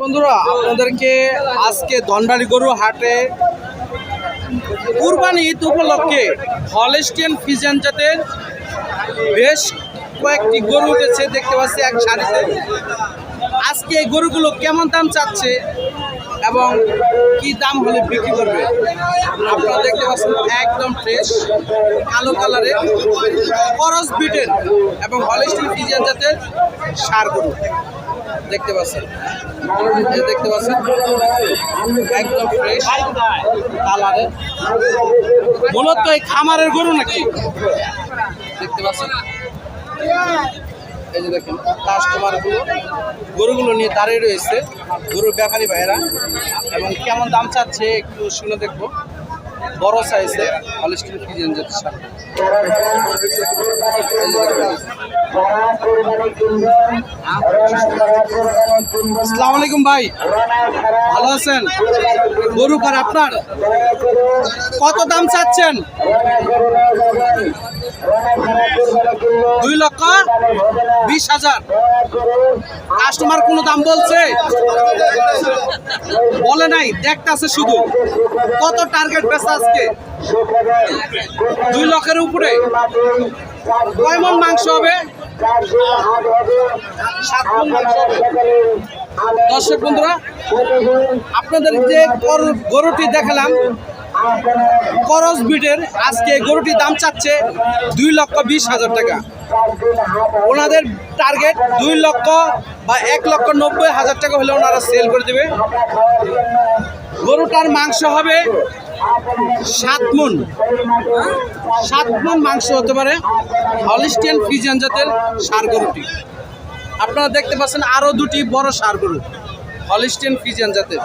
বন্ধুরা, আপনাদেরকে আজকে ধনবাড়ি গরু হাটে কুরবানি ঈদ উপলক্ষে হলেস্টিয়ান ফিজিয়ান জাতের বেশ কয়েকটি গরু উঠেছে, দেখতে পাচ্ছি এক সারিতে। আজকে এই গরুগুলো কেমন দাম চাচ্ছে? এবং কি দাম হলে বিক্রি করবে? আপনারা দেখতে পাচ্ছেন একদম ফ্রেশ কালো কালারের করস বিটের এবং হলিস্টিন ফিজিয়ান জাতের সার গরু। দেখতে পাচ্ছেন? দেখতে পাচ্ছেন? একদম ফ্রেশ কালারের। মূলত এই খামারের গরু নাকি? দেখতে পাচ্ছেন? এই যে দেখেন কাস্টমারগুলো গরুগুলো নিয়ে দাঁড়িয়ে রয়েছে, গরুর ব্যাপারী ভাইয়েরা। এবং কেমন দাম চাচ্ছে একটু শুনে দেখব। বড় সাইজে হলিস্টিন ফিজিয়ান। আসসালামু আলাইকুম ভাই। ভালো আছেন? গরু কার আপনার? কত দাম চাচ্ছেন? দুই লক্ষ বিশ হাজার। কাস্টমার কোনো দাম বলছে? বলে নাই দেখতেছে শুধু। কত টার্গেট বেচা আজকে? দুই লক্ষের উপরে। কয় মন মাংস হবে। দর্শক বন্ধুরা, আপনাদের যে গরু- গরুটি দেখালাম করস বিটের আজকে এই গরুটির দাম চাচ্ছে দুই লক্ষ বিশ হাজার টাকা। ওনাদের টার্গেট দুই লক্ষ বা এক লক্ষ নব্বই হাজার টাকা হলে ওনারা সেল করে দেবে। গরুটার মাংস হবে সাত মন। সাত মন মাংস হতে পারে হলিস্টিয়ান ফিজিয়ান জাতের সার গরুটি। আপনারা দেখতে পাচ্ছেন আরও দুটি বড় সার গরু হলিস্টিয়ান ফিজিয়ান জাতের।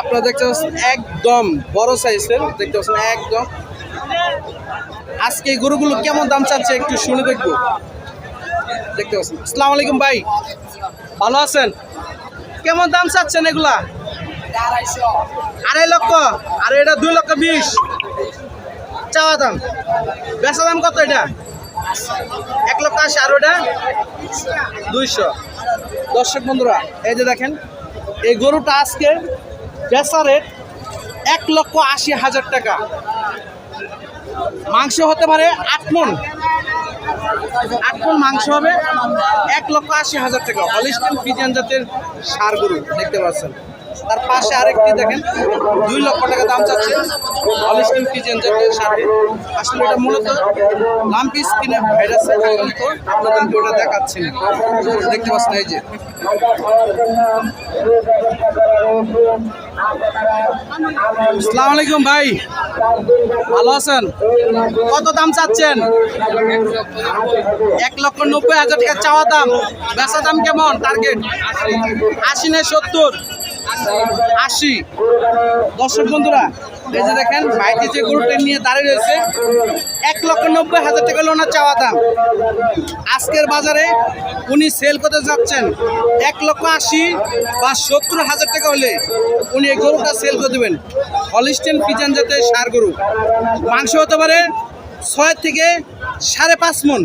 আপনারা দেখতে পাচ্ছেন একদম বড় সাইজের, দেখতে পাচ্ছেন একদম। আজকে এই গরুগুলো কেমন দাম চাচ্ছে একটু শুনে দেখব। দেখতে পাচ্ছেন। আসসালামু আলাইকুম ভাই, ভালো আছেন? কেমন দাম চাচ্ছেন এগুলা? আড়াই লক্ষ। আর এটা দুই লক্ষ বিশ। চাওয়া দাম। বেচা দাম কত এটা? এক লক্ষ আশি, আর ওটা? দুইশো। দর্শক বন্ধুরা, এই যে দেখেন, এই গরুটা আজকে বেচা রেট এক লক্ষ আশি হাজার টাকা। মাংস হতে পারে আট মন। আট মন মাংস হবে এক লক্ষ আশি হাজার টাকা। হলিস্টেন ফিজিয়ান জাতের সার গরু দেখতে পাচ্ছেন। তার পাশে আরেকটি দেখেন, দুই লক্ষ টাকা দাম চাচ্ছে ফিজিয়ান জাতের সার। গরু আসলে এটা মূলত লাম্পি স্কিনে ভাইরাস আক্রান্ত আপনাদেরকে ওটা দেখাচ্ছি। দেখতে পাচ্ছেন এই যে। আসসালামু আলাইকুম ভাই। ভালো আছেন? কত দাম চাচ্ছেন? এক লক্ষ নব্বই হাজার টাকা চাওয়া দাম। বেচা দাম কেমন? টার্গেট? আশি না সত্তর? আশি। দর্শক বন্ধুরা, এই যে দেখেন, ভাইটি যে গরুটা নিয়ে দাঁড়িয়ে রয়েছে, এক লক্ষ নব্বই হাজার টাকা ওনার চাওয়া দাম। আজকের বাজারে উনি সেল করতে যাচ্ছেন এক লক্ষ আশি বা সত্তর হাজার টাকা হলে উনি এই গরুটা সেল করে দেবেন। হলিস্টেন ফিজান জাতের সার গরু। মাংস হতে পারে ছয় থেকে সাড়ে পাঁচ মন